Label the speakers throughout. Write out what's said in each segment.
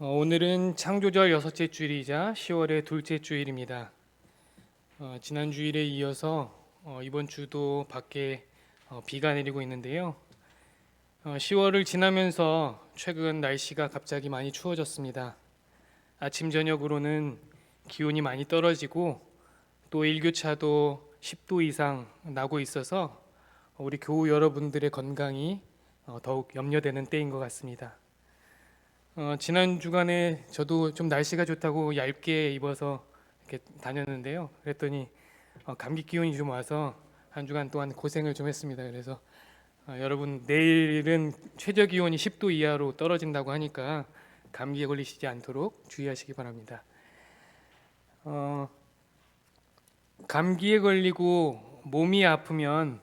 Speaker 1: 어, 오늘은 창조절 여섯째 주일이자 10월의 둘째 주일입니다. 어, 지난 주일에 이어서 어, 이번 주도 밖에 어, 비가 내리고 있는데요. 어, 10월을 지나면서 최근 날씨가 갑자기 많이 추워졌습니다. 아침 저녁으로는 기온이 많이 떨어지고 또 일교차도 10도 이상 나고 있어서 우리 교우 여러분들의 건강이 어, 더욱 염려되는 때인 것 같습니다. 어, 지난 주간에 저도 좀 날씨가 좋다고 얇게 입어서 이렇게 다녔는데요. 그랬더니 어, 감기 기운이 좀 와서 한 주간 동안 고생을 좀 했습니다. 그래서 어, 여러분 내일은 최저 기온이 10도 이하로 떨어진다고 하니까 감기에 걸리시지 않도록 주의하시기 바랍니다. 어, 감기에 걸리고 몸이 아프면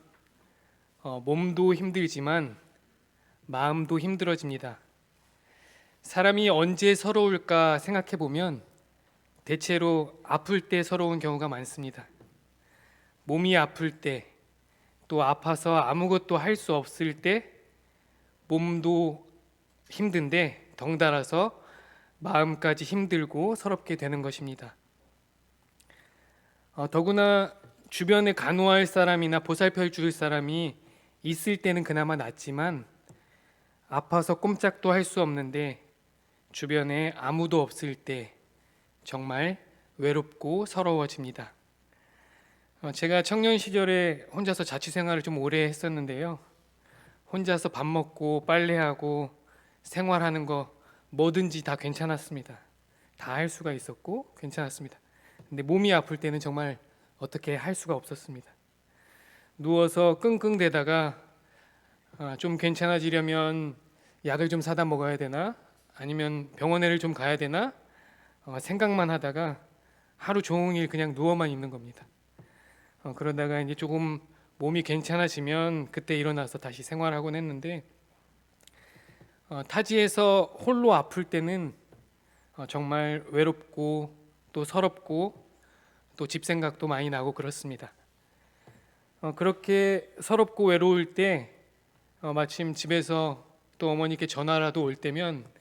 Speaker 1: 어, 몸도 힘들지만 마음도 힘들어집니다. 사람이 언제 서러울까 생각해 보면 대체로 아플 때 서러운 경우가 많습니다. 몸이 아플 때, 또 아파서 아무것도 할 수 없을 때, 몸도 힘든데 덩달아서 마음까지 힘들고 서럽게 되는 것입니다. 어, 더구나 주변에 간호할 사람이나 보살펴 줄 사람이 있을 때는 그나마 낫지만 아파서 꼼짝도 할 수 없는데 주변에 아무도 없을 때 정말 외롭고 서러워집니다. 어, 제가 청년 시절에 혼자서 자취 생활을 좀 오래 했었는데요. 혼자서 밥 먹고 빨래하고 생활하는 거 뭐든지 다 괜찮았습니다. 다 할 수가 있었고 괜찮았습니다. 근데 몸이 아플 때는 정말 어떻게 할 수가 없었습니다. 누워서 끙끙대다가 아, 좀 괜찮아지려면 약을 좀 사다 먹어야 되나 아니면 병원에를 좀 가야 되나 어, 생각만 하다가 하루 종일 그냥 누워만 있는 겁니다. 어, 그러다가 이제 조금 몸이 괜찮아지면 그때 일어나서 다시 생활하곤 했는데 어, 타지에서 홀로 아플 때는 어, 정말 외롭고 또 서럽고 또 집 생각도 많이 나고 그렇습니다. 어, 그렇게 서럽고 외로울 때 어, 마침 집에서 또 어머니께 전화라도 올 때면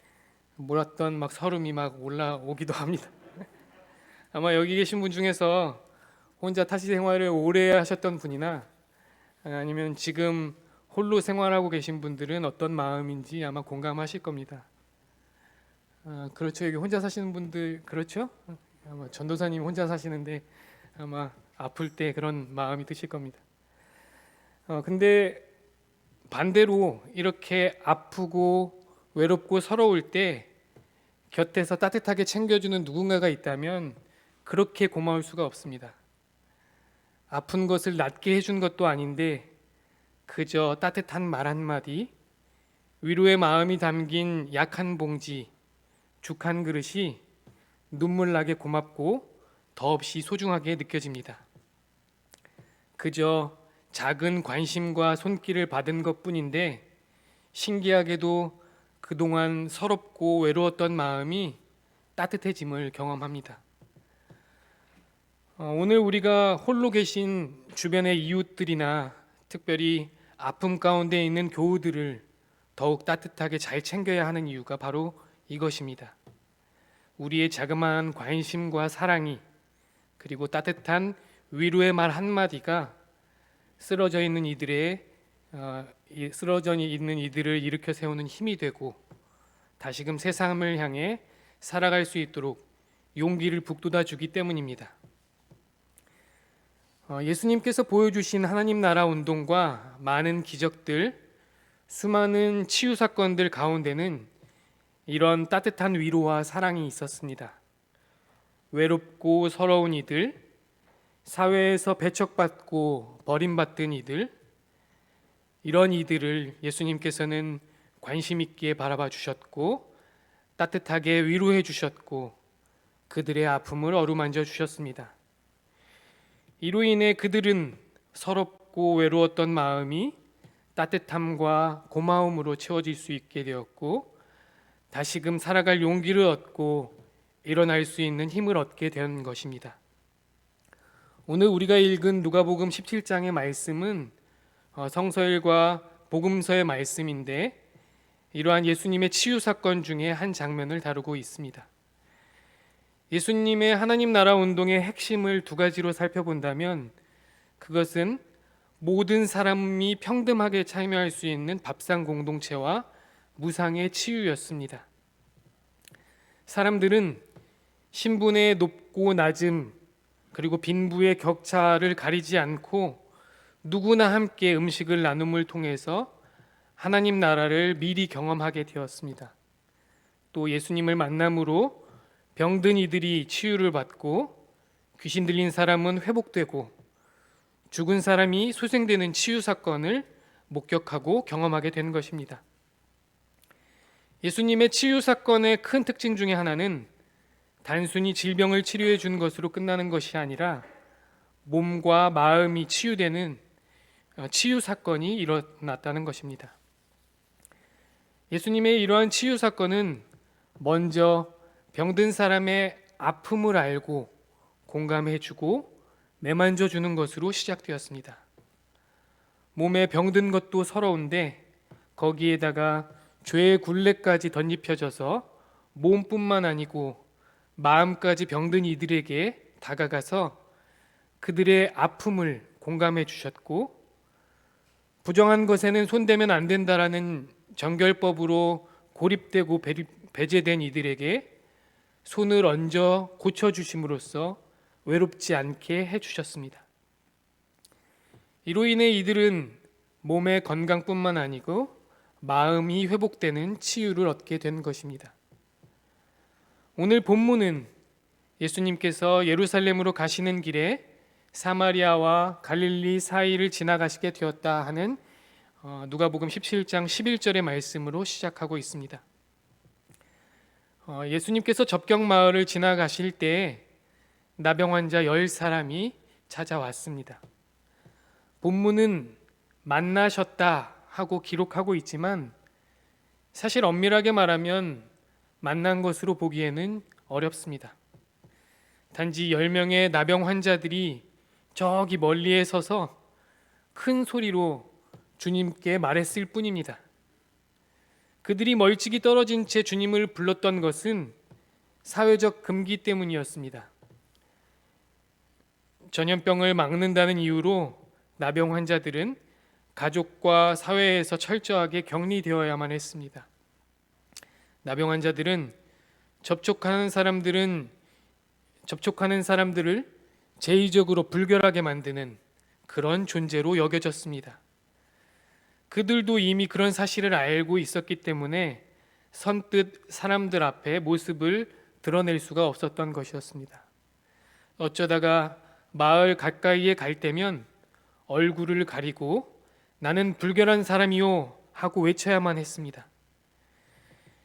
Speaker 1: 몰았던 막 서름이 막 올라오기도 합니다. 아마 여기 계신 분 중에서 혼자 타시 생활을 오래 하셨던 분이나 아니면 지금 홀로 생활하고 계신 분들은 어떤 마음인지 아마 공감하실 겁니다. 아, 그렇죠. 여기 혼자 사시는 분들 그렇죠? 아마 전도사님 혼자 사시는데 아마 아플 때 그런 마음이 드실 겁니다. 어, 근데 반대로 이렇게 아프고 외롭고 서러울 때 곁에서 따뜻하게 챙겨주는 누군가가 있다면 그렇게 고마울 수가 없습니다. 아픈 것을 낫게 해준 것도 아닌데 그저 따뜻한 말 한마디, 위로의 마음이 담긴 약한 봉지, 죽 한 그릇이 눈물 나게 고맙고 더없이 소중하게 느껴집니다. 그저 작은 관심과 손길을 받은 것 뿐인데 신기하게도 그동안 서럽고 외로웠던 마음이 따뜻해짐을 경험합니다. 어, 오늘 우리가 홀로 계신 주변의 이웃들이나 특별히 아픔 가운데 있는 교우들을 더욱 따뜻하게 잘 챙겨야 하는 이유가 바로 이것입니다. 우리의 자그마한 관심과 사랑이 그리고 따뜻한 위로의 말 한마디가 쓰러져 있는 이들의 어, 이 쓰러져 있는 이들을 일으켜 세우는 힘이 되고 다시금 세상을 향해 살아갈 수 있도록 용기를 북돋아 주기 때문입니다. 어, 예수님께서 보여주신 하나님 나라 운동과 많은 기적들, 수많은 치유 사건들 가운데는 이런 따뜻한 위로와 사랑이 있었습니다. 외롭고 서러운 이들, 사회에서 배척받고 버림받던 이들, 이런 이들을 예수님께서는 관심 있게 바라봐 주셨고 따뜻하게 위로해 주셨고 그들의 아픔을 어루만져 주셨습니다. 이로 인해 그들은 서럽고 외로웠던 마음이 따뜻함과 고마움으로 채워질 수 있게 되었고 다시금 살아갈 용기를 얻고 일어날 수 있는 힘을 얻게 된 것입니다. 오늘 우리가 읽은 누가복음 17장의 말씀은 어, 성서일과 복음서의 말씀인데 이러한 예수님의 치유 사건 중에 한 장면을 다루고 있습니다. 예수님의 하나님 나라 운동의 핵심을 두 가지로 살펴본다면 그것은 모든 사람이 평등하게 참여할 수 있는 밥상 공동체와 무상의 치유였습니다. 사람들은 신분의 높고 낮음 그리고 빈부의 격차를 가리지 않고 누구나 함께 음식을 나눔을 통해서 하나님 나라를 미리 경험하게 되었습니다. 또 예수님을 만남으로 병든 이들이 치유를 받고 귀신 들린 사람은 회복되고 죽은 사람이 소생되는 치유 사건을 목격하고 경험하게 된 것입니다. 예수님의 치유 사건의 큰 특징 중에 하나는 단순히 질병을 치료해 준 것으로 끝나는 것이 아니라 몸과 마음이 치유되는 어, 치유 사건이 일어났다는 것입니다. 예수님의 이러한 치유 사건은 먼저 병든 사람의 아픔을 알고 공감해 주고 매만져 주는 것으로 시작되었습니다. 몸에 병든 것도 서러운데 거기에다가 죄의 굴레까지 덧입혀져서 몸뿐만 아니고 마음까지 병든 이들에게 다가가서 그들의 아픔을 공감해 주셨고 부정한 것에는 손대면 안 된다라는 정결법으로 고립되고 배제된 이들에게 손을 얹어 고쳐 주심으로써 외롭지 않게 해 주셨습니다. 이로 인해 이들은 몸의 건강뿐만 아니고 마음이 회복되는 치유를 얻게 된 것입니다. 오늘 본문은 예수님께서 예루살렘으로 가시는 길에 사마리아와 갈릴리 사이를 지나가시게 되었다 하는 어, 누가복음 17장 11절의 말씀으로 시작하고 있습니다. 어, 예수님께서 접경 마을을 지나가실 때 나병 환자 열 사람이 찾아왔습니다. 본문은 만나셨다 하고 기록하고 있지만 사실 엄밀하게 말하면 만난 것으로 보기에는 어렵습니다. 단지 10명의 나병 환자들이 저기 멀리에 서서 큰 소리로 주님께 말했을 뿐입니다. 그들이 멀찍이 떨어진 채 주님을 불렀던 것은 사회적 금기 때문이었습니다. 전염병을 막는다는 이유로 나병 환자들은 가족과 사회에서 철저하게 격리되어야만 했습니다. 나병 환자들은 접촉하는 사람들은 접촉하는 사람들을 제의적으로 불결하게 만드는 그런 존재로 여겨졌습니다. 그들도 이미 그런 사실을 알고 있었기 때문에 선뜻 사람들 앞에 모습을 드러낼 수가 없었던 것이었습니다. 어쩌다가 마을 가까이에 갈 때면 얼굴을 가리고 나는 불결한 사람이요 하고 외쳐야만 했습니다.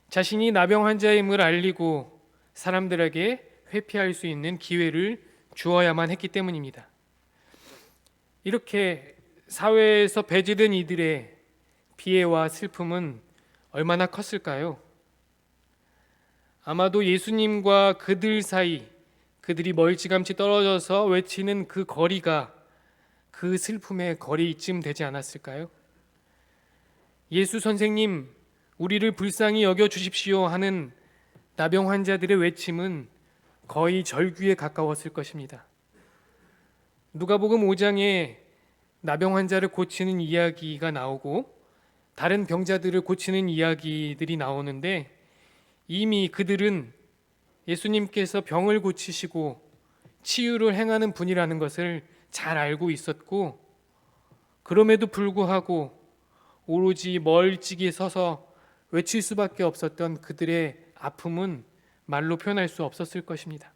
Speaker 1: 자신이 나병 환자임을 알리고 사람들에게 회피할 수 있는 기회를 주어야만 했기 때문입니다. 이렇게 사회에서 배제된 이들의 피해와 슬픔은 얼마나 컸을까요? 아마도 예수님과 그들 사이 그들이 멀찌감치 떨어져서 외치는 그 거리가 그 슬픔의 거리쯤 되지 않았을까요? 예수 선생님, 우리를 불쌍히 여겨 주십시오 하는 나병 환자들의 외침은 거의 절규에 가까웠을 것입니다. 누가복음 5장에 나병 환자를 고치는 이야기가 나오고 다른 병자들을 고치는 이야기들이 나오는데 이미 그들은 예수님께서 병을 고치시고 치유를 행하는 분이라는 것을 잘 알고 있었고 그럼에도 불구하고 오로지 멀찍이 서서 외칠 수밖에 없었던 그들의 아픔은 말로 표현할 수 없었을 것입니다.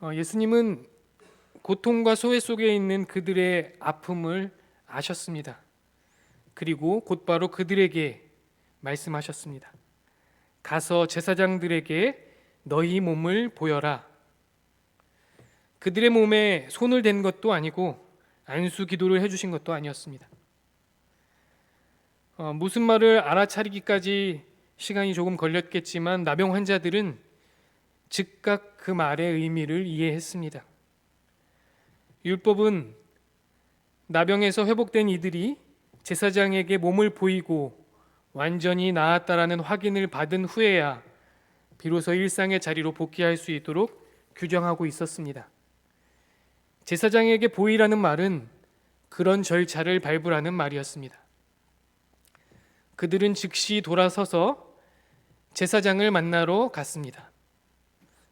Speaker 1: 어, 예수님은 고통과 소외 속에 있는 그들의 아픔을 아셨습니다. 그리고 곧바로 그들에게 말씀하셨습니다. 가서 제사장들에게 너희 몸을 보여라. 그들의 몸에 손을 댄 것도 아니고 안수 기도를 해주신 것도 아니었습니다. 어, 무슨 말을 알아차리기까지 시간이 조금 걸렸겠지만 나병 환자들은 즉각 그 말의 의미를 이해했습니다. 율법은 나병에서 회복된 이들이 제사장에게 몸을 보이고 완전히 나았다라는 확인을 받은 후에야 비로소 일상의 자리로 복귀할 수 있도록 규정하고 있었습니다. 제사장에게 보이라는 말은 그런 절차를 밟으라는 말이었습니다. 그들은 즉시 돌아서서 제사장을 만나러 갔습니다.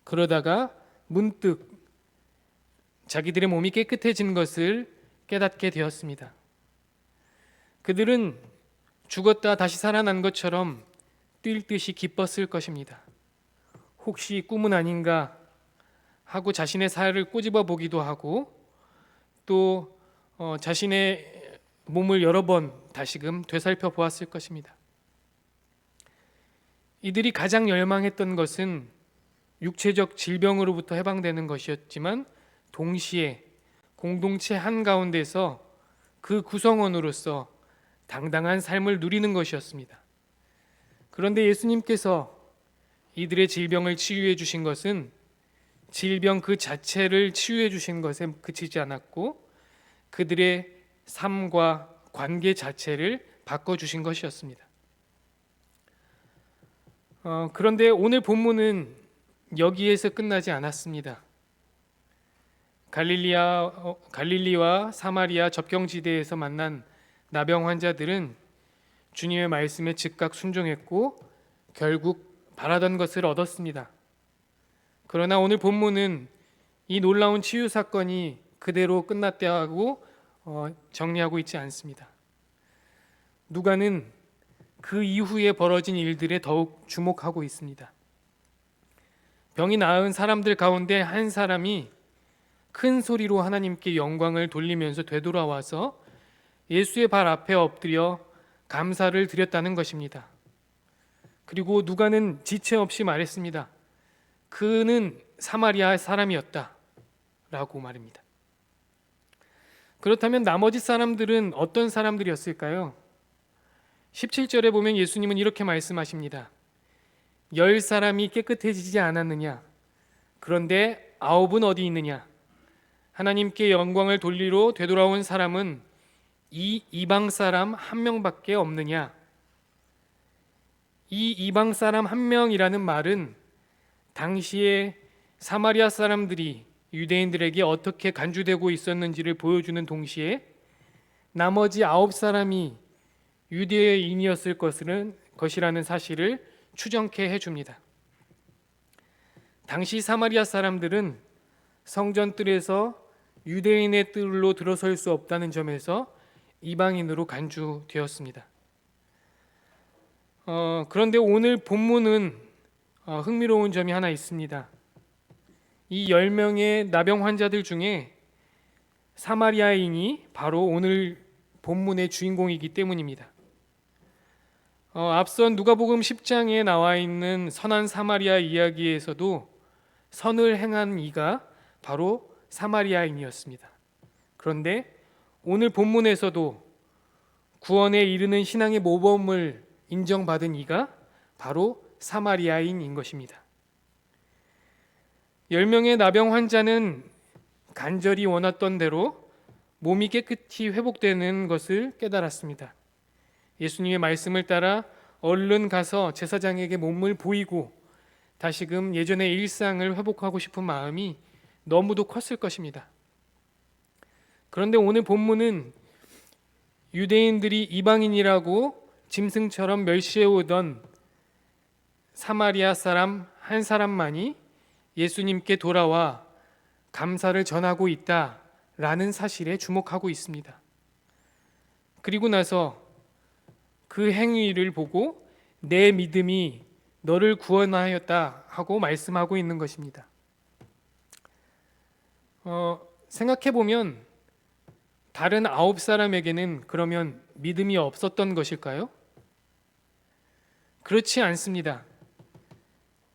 Speaker 1: 그러다가 문득 자기들의 몸이 깨끗해진 것을 깨닫게 되었습니다. 그들은 죽었다 다시 살아난 것처럼 뛸 듯이 기뻤을 것입니다. 혹시 꿈은 아닌가 하고 자신의 살을 꼬집어 보기도 하고 또 어, 자신의 몸을 여러 번 다시금 되살펴 보았을 것입니다. 이들이 가장 열망했던 것은 육체적 질병으로부터 해방되는 것이었지만 동시에 공동체 한가운데서 그 구성원으로서 당당한 삶을 누리는 것이었습니다. 그런데 예수님께서 이들의 질병을 치유해 주신 것은 질병 그 자체를 치유해 주신 것에 그치지 않았고 그들의 삶과 관계 자체를 바꿔 주신 것이었습니다. 어, 그런데 오늘 본문은 여기에서 끝나지 않았습니다. 갈릴리아 어, 갈릴리와 사마리아 접경지대에서 만난 나병 환자들은 주님의 말씀에 즉각 순종했고 결국 바라던 것을 얻었습니다. 그러나 오늘 본문은 이 놀라운 치유 사건이 그대로 끝났다고 어, 정리하고 있지 않습니다. 누가는 그 이후에 벌어진 일들에 더욱 주목하고 있습니다. 병이 나은 사람들 가운데 한 사람이 큰 소리로 하나님께 영광을 돌리면서 되돌아와서 예수의 발 앞에 엎드려 감사를 드렸다는 것입니다. 그리고 누가는 지체 없이 말했습니다. 그는 사마리아 사람이었다. 라고 말입니다. 그렇다면 나머지 사람들은 어떤 사람들이었을까요? 17절에 보면 예수님은 이렇게 말씀하십니다. 열 사람이 깨끗해지지 않았느냐? 그런데 아홉은 어디 있느냐? 하나님께 영광을 돌리러 되돌아온 사람은 이 이방 사람 한 명밖에 없느냐? 이 이방 사람 한 명이라는 말은 당시에 사마리아 사람들이 유대인들에게 어떻게 간주되고 있었는지를 보여주는 동시에 나머지 아홉 사람이 유대인이었을 것은 것이라는 사실을 추정케 해줍니다. 당시 사마리아 사람들은 성전 뜰에서 유대인의 뜰로 들어설 수 없다는 점에서 이방인으로 간주되었습니다. 어, 그런데 오늘 본문은 어, 흥미로운 점이 하나 있습니다. 이 10명의 나병 환자들 중에 사마리아인이 바로 오늘 본문의 주인공이기 때문입니다. 어, 앞선 누가복음 10장에 나와 있는 선한 사마리아 이야기에서도 선을 행한 이가 바로 사마리아인이었습니다. 그런데 오늘 본문에서도 구원에 이르는 신앙의 모범을 인정받은 이가 바로 사마리아인인 것입니다. 10명의 나병 환자는 간절히 원했던 대로 몸이 깨끗이 회복되는 것을 깨달았습니다. 예수님의 말씀을 따라 얼른 가서 제사장에게 몸을 보이고 다시금 예전의 일상을 회복하고 싶은 마음이 너무도 컸을 것입니다. 그런데 오늘 본문은 유대인들이 이방인이라고 짐승처럼 멸시해 오던 사마리아 사람 한 사람만이 예수님께 돌아와 감사를 전하고 있다라는 사실에 주목하고 있습니다. 그리고 나서 그 행위를 보고 내 믿음이 너를 구원하였다 하고 말씀하고 있는 것입니다. 어, 생각해 보면 다른 아홉 사람에게는 그러면 믿음이 없었던 것일까요? 그렇지 않습니다.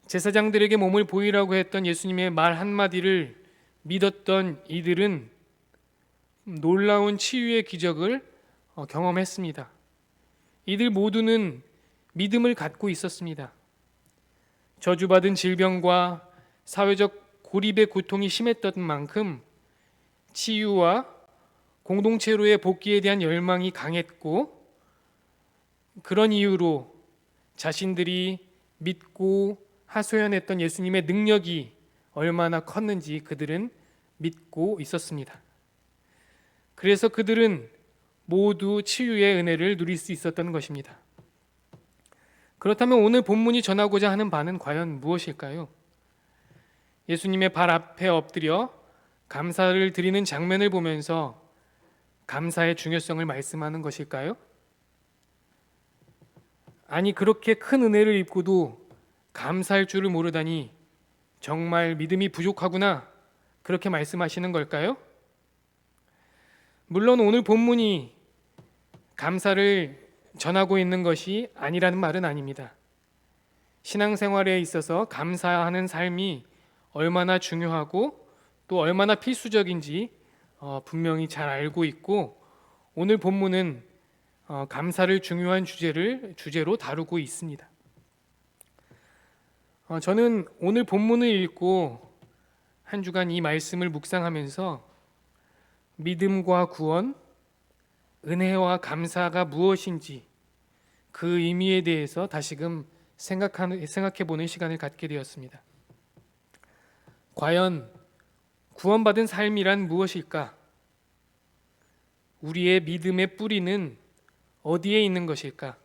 Speaker 1: 제사장들에게 몸을 보이라고 했던 예수님의 말 한마디를 믿었던 이들은 놀라운 치유의 기적을 어, 경험했습니다. 이들 모두는 믿음을 갖고 있었습니다. 저주받은 질병과 사회적 고립의 고통이 심했던 만큼 치유와 공동체로의 복귀에 대한 열망이 강했고 그런 이유로 자신들이 믿고 하소연했던 예수님의 능력이 얼마나 컸는지 그들은 믿고 있었습니다. 그래서 그들은 모두 치유의 은혜를 누릴 수 있었던 것입니다. 그렇다면 오늘 본문이 전하고자 하는 바는 과연 무엇일까요? 예수님의 발 앞에 엎드려 감사를 드리는 장면을 보면서 감사의 중요성을 말씀하는 것일까요? 아니 그렇게 큰 은혜를 입고도 감사할 줄을 모르다니 정말 믿음이 부족하구나 그렇게 말씀하시는 걸까요? 물론 오늘 본문이 감사를 전하고 있는 것이 아니라는 말은 아닙니다. 신앙생활에 있어서 감사하는 삶이 얼마나 중요하고 또 얼마나 필수적인지 어, 분명히 잘 알고 있고 오늘 본문은 어, 감사를 중요한 주제를 주제로 다루고 있습니다. 어, 저는 오늘 본문을 읽고 한 주간 이 말씀을 묵상하면서 믿음과 구원, 은혜와 감사가 무엇인지 그 의미에 대해서 다시금 생각하는 생각해 보는 시간을 갖게 되었습니다. 과연 구원받은 삶이란 무엇일까? 우리의 믿음의 뿌리는 어디에 있는 것일까?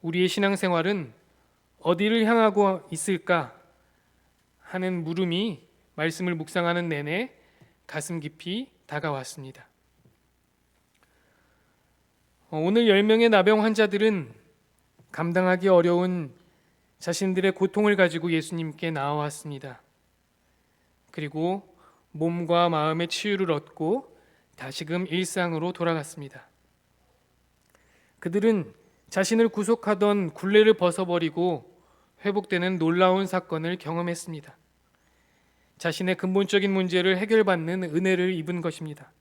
Speaker 1: 우리의 신앙생활은 어디를 향하고 있을까? 하는 물음이 말씀을 묵상하는 내내 가슴 깊이 다가왔습니다. 어, 오늘 10명의 나병 환자들은 감당하기 어려운 자신들의 고통을 가지고 예수님께 나와왔습니다. 그리고 몸과 마음의 치유를 얻고 다시금 일상으로 돌아갔습니다. 그들은 자신을 구속하던 굴레를 벗어버리고 회복되는 놀라운 사건을 경험했습니다. 자신의 근본적인 문제를 해결받는 은혜를 입은 것입니다.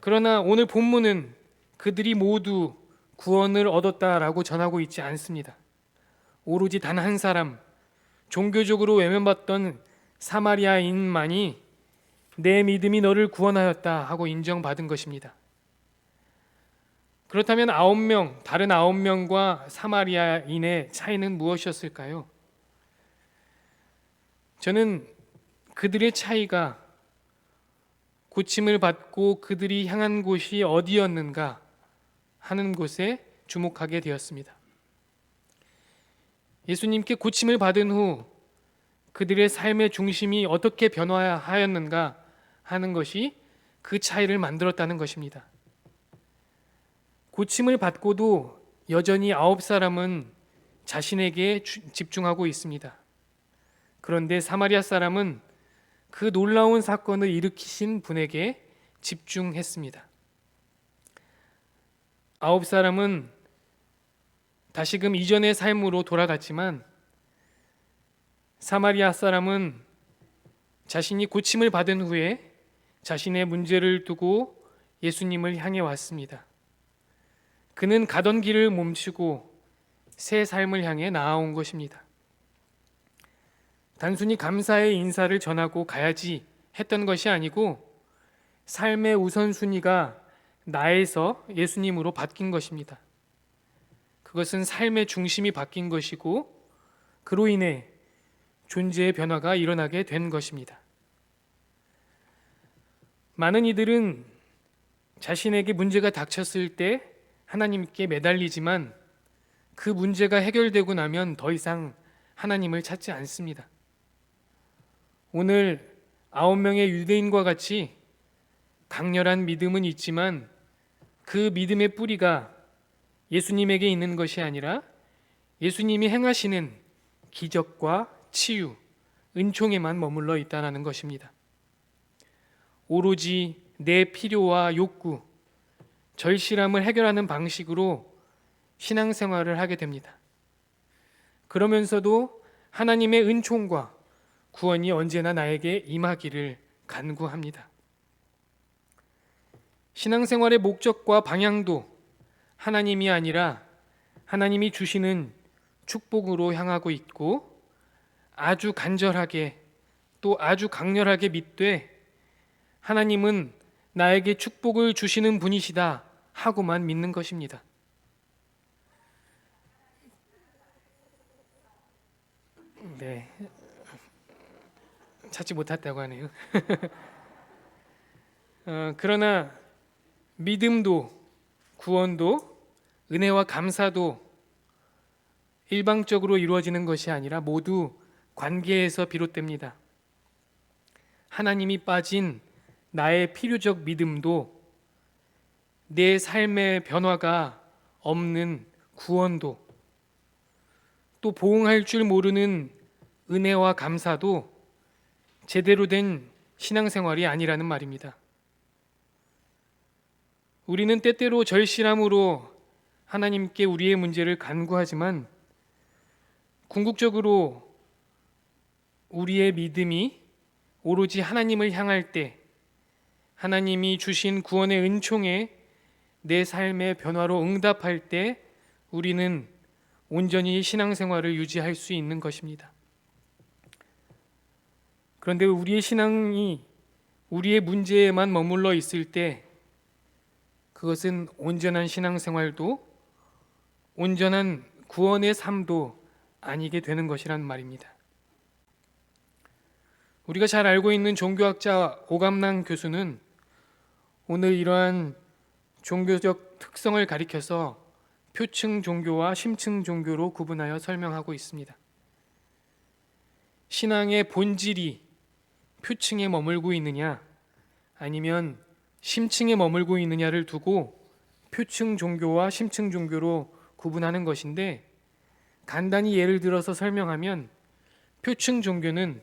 Speaker 1: 그러나 오늘 본문은 그들이 모두 구원을 얻었다라고 전하고 있지 않습니다. 오로지 단 한 사람, 종교적으로 외면받던 사마리아인만이 내 믿음이 너를 구원하였다 하고 인정받은 것입니다. 그렇다면 아홉 명, 다른 아홉 명과 사마리아인의 차이는 무엇이었을까요? 저는 그들의 차이가 고침을 받고 그들이 향한 곳이 어디였는가 하는 곳에 주목하게 되었습니다. 예수님께 고침을 받은 후 그들의 삶의 중심이 어떻게 변화하였는가 하는 것이 그 차이를 만들었다는 것입니다. 고침을 받고도 여전히 아홉 사람은 자신에게 집중하고 있습니다. 그런데 사마리아 사람은 그 놀라운 사건을 일으키신 분에게 집중했습니다. 아홉 사람은 다시금 이전의 삶으로 돌아갔지만 사마리아 사람은 자신이 고침을 받은 후에 자신의 문제를 두고 예수님을 향해 왔습니다. 그는 가던 길을 멈추고 새 삶을 향해 나아온 것입니다. 단순히 감사의 인사를 전하고 가야지 했던 것이 아니고 삶의 우선순위가 나에서 예수님으로 바뀐 것입니다. 그것은 삶의 중심이 바뀐 것이고 그로 인해 존재의 변화가 일어나게 된 것입니다. 많은 이들은 자신에게 문제가 닥쳤을 때 하나님께 매달리지만 그 문제가 해결되고 나면 더 이상 하나님을 찾지 않습니다. 오늘 아홉 명의 유대인과 같이 강렬한 믿음은 있지만 그 믿음의 뿌리가 예수님에게 있는 것이 아니라 예수님이 행하시는 기적과 치유, 은총에만 머물러 있다는 것입니다. 오로지 내 필요와 욕구, 절실함을 해결하는 방식으로 신앙생활을 하게 됩니다. 그러면서도 하나님의 은총과 구원이 언제나 나에게 임하기를 간구합니다. 신앙생활의 목적과 방향도 하나님이 아니라 하나님이 주시는 축복으로 향하고 있고 아주 간절하게 또 아주 강렬하게 믿되 하나님은 나에게 축복을 주시는 분이시다 하고만 믿는 것입니다. 네. 찾지 못했다고 하네요. 어, 그러나 믿음도 구원도 은혜와 감사도 일방적으로 이루어지는 것이 아니라 모두 관계에서 비롯됩니다. 하나님이 빠진 나의 필요적 믿음도 내 삶의 변화가 없는 구원도 또 보응할 줄 모르는 은혜와 감사도 제대로 된 신앙생활이 아니라는 말입니다. 우리는 때때로 절실함으로 하나님께 우리의 문제를 간구하지만 궁극적으로 우리의 믿음이 오로지 하나님을 향할 때 하나님이 주신 구원의 은총에 내 삶의 변화로 응답할 때 우리는 온전히 신앙생활을 유지할 수 있는 것입니다. 그런데 우리의 신앙이 우리의 문제에만 머물러 있을 때 그것은 온전한 신앙생활도 온전한 구원의 삶도 아니게 되는 것이란 말입니다. 우리가 잘 알고 있는 종교학자 오감남 교수는 오늘 이러한 종교적 특성을 가리켜서 표층 종교와 심층 종교로 구분하여 설명하고 있습니다. 신앙의 본질이 표층에 머물고 있느냐 아니면 심층에 머물고 있느냐를 두고 표층 종교와 심층 종교로 구분하는 것인데 간단히 예를 들어서 설명하면 표층 종교는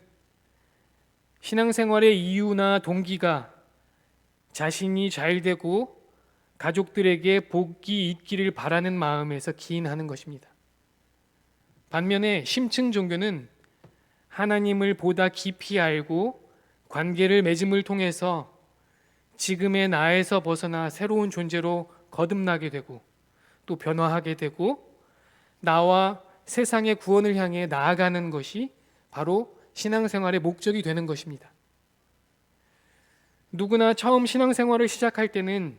Speaker 1: 신앙생활의 이유나 동기가 자신이 잘 되고 가족들에게 복이 있기를 바라는 마음에서 기인하는 것입니다. 반면에 심층 종교는 하나님을 보다 깊이 알고 관계를 맺음을 통해서 지금의 나에서 벗어나 새로운 존재로 거듭나게 되고 또 변화하게 되고 나와 세상의 구원을 향해 나아가는 것이 바로 신앙생활의 목적이 되는 것입니다. 누구나 처음 신앙생활을 시작할 때는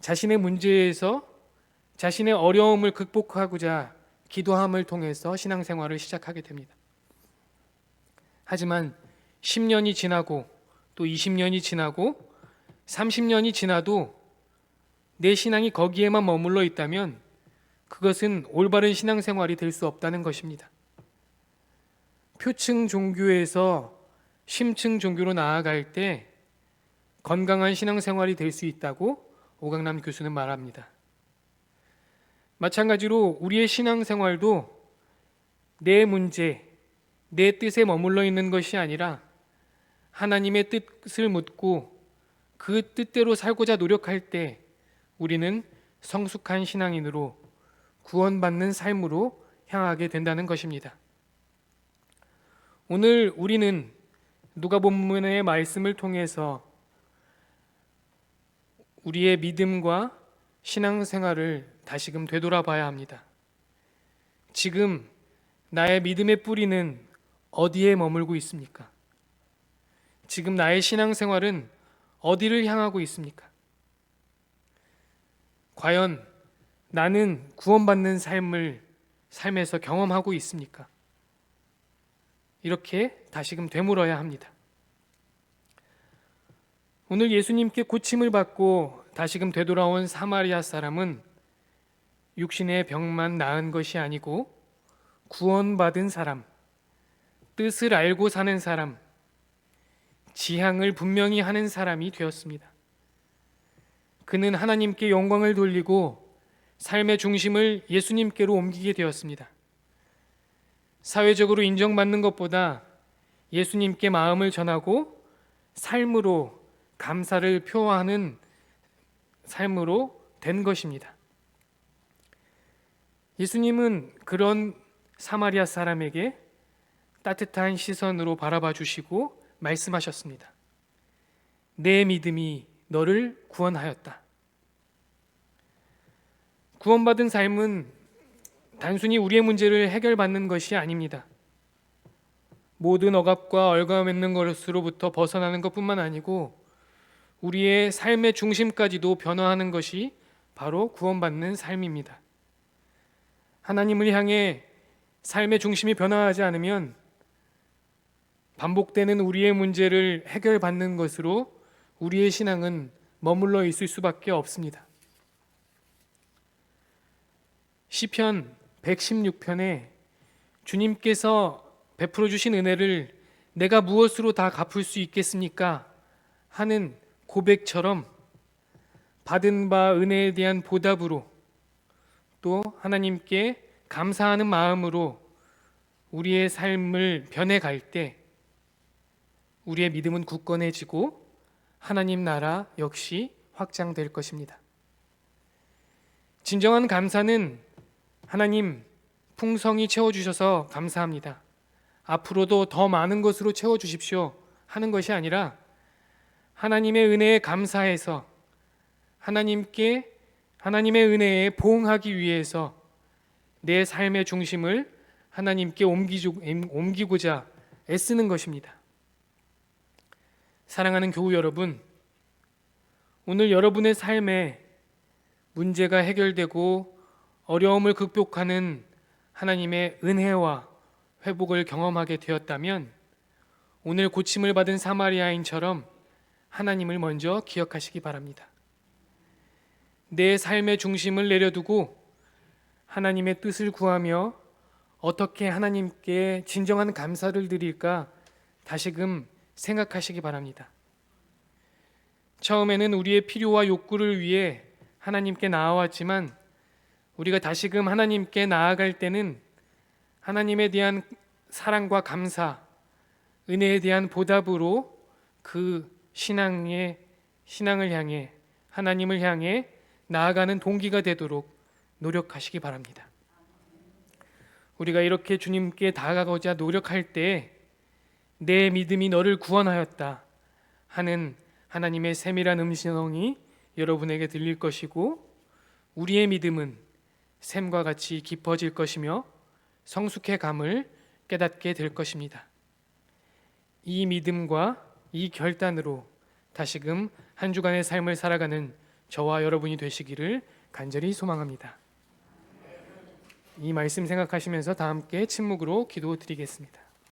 Speaker 1: 자신의 문제에서 자신의 어려움을 극복하고자 기도함을 통해서 신앙생활을 시작하게 됩니다. 하지만 10년이 지나고 또 20년이 지나고 30년이 지나도 내 신앙이 거기에만 머물러 있다면 그것은 올바른 신앙생활이 될 수 없다는 것입니다. 표층 종교에서 심층 종교로 나아갈 때 건강한 신앙생활이 될 수 있다고 오강남 교수는 말합니다. 마찬가지로 우리의 신앙생활도 내 문제, 내 뜻에 머물러 있는 것이 아니라 하나님의 뜻을 묻고 그 뜻대로 살고자 노력할 때 우리는 성숙한 신앙인으로 구원받는 삶으로 향하게 된다는 것입니다. 오늘 우리는 누가복음의 말씀을 통해서 우리의 믿음과 신앙생활을 다시금 되돌아봐야 합니다. 지금 나의 믿음의 뿌리는 어디에 머물고 있습니까? 지금 나의 신앙생활은 어디를 향하고 있습니까? 과연 나는 구원받는 삶을 삶에서 경험하고 있습니까? 이렇게 다시금 되물어야 합니다. 오늘 예수님께 고침을 받고 다시금 되돌아온 사마리아 사람은 육신의 병만 나은 것이 아니고 구원받은 사람, 뜻을 알고 사는 사람, 지향을 분명히 하는 사람이 되었습니다. 그는 하나님께 영광을 돌리고 삶의 중심을 예수님께로 옮기게 되었습니다. 사회적으로 인정받는 것보다 예수님께 마음을 전하고 삶으로 감사를 표하는 삶으로 된 것입니다. 예수님은 그런 사마리아 사람에게 따뜻한 시선으로 바라봐 주시고 말씀하셨습니다. 내 믿음이 너를 구원하였다. 구원받은 삶은 단순히 우리의 문제를 해결받는 것이 아닙니다. 모든 억압과 얼가맺는 것으로부터 벗어나는 것뿐만 아니고 우리의 삶의 중심까지도 변화하는 것이 바로 구원받는 삶입니다. 하나님을 향해 삶의 중심이 변화하지 않으면 반복되는 우리의 문제를 해결받는 것으로 우리의 신앙은 머물러 있을 수밖에 없습니다. 시편 116편에 주님께서 베풀어 주신 은혜를 내가 무엇으로 다 갚을 수 있겠습니까? 하는 고백처럼 받은 바 은혜에 대한 보답으로 또 하나님께 감사하는 마음으로 우리의 삶을 변해갈 때 우리의 믿음은 굳건해지고 하나님 나라 역시 확장될 것입니다. 진정한 감사는 하나님 풍성히 채워주셔서 감사합니다. 앞으로도 더 많은 것으로 채워주십시오 하는 것이 아니라 하나님의 은혜에 감사해서 하나님께 하나님의 은혜에 보응하기 위해서 내 삶의 중심을 하나님께 옮기고자 애쓰는 것입니다. 사랑하는 교우 여러분, 오늘 여러분의 삶에 문제가 해결되고 어려움을 극복하는 하나님의 은혜와 회복을 경험하게 되었다면 오늘 고침을 받은 사마리아인처럼 하나님을 먼저 기억하시기 바랍니다. 내 삶의 중심을 내려두고 하나님의 뜻을 구하며 어떻게 하나님께 진정한 감사를 드릴까 다시금 생각하시기 바랍니다. 처음에는 우리의 필요와 욕구를 위해 하나님께 나아왔지만 우리가 다시금 하나님께 나아갈 때는 하나님에 대한 사랑과 감사, 은혜에 대한 보답으로 그 신앙의 신앙을 향해 하나님을 향해 나아가는 동기가 되도록 노력하시기 바랍니다. 우리가 이렇게 주님께 다가가고자 노력할 때 내 믿음이 너를 구원하였다 하는 하나님의 세밀한 음성이 여러분에게 들릴 것이고 우리의 믿음은 샘과 같이 깊어질 것이며 성숙해 감을 깨닫게 될 것입니다. 이 믿음과 이 결단으로 다시금 한 주간의 삶을 살아가는 저와 여러분이 되시기를 간절히 소망합니다. 이 말씀 생각하시면서 다 함께 침묵으로 기도드리겠습니다.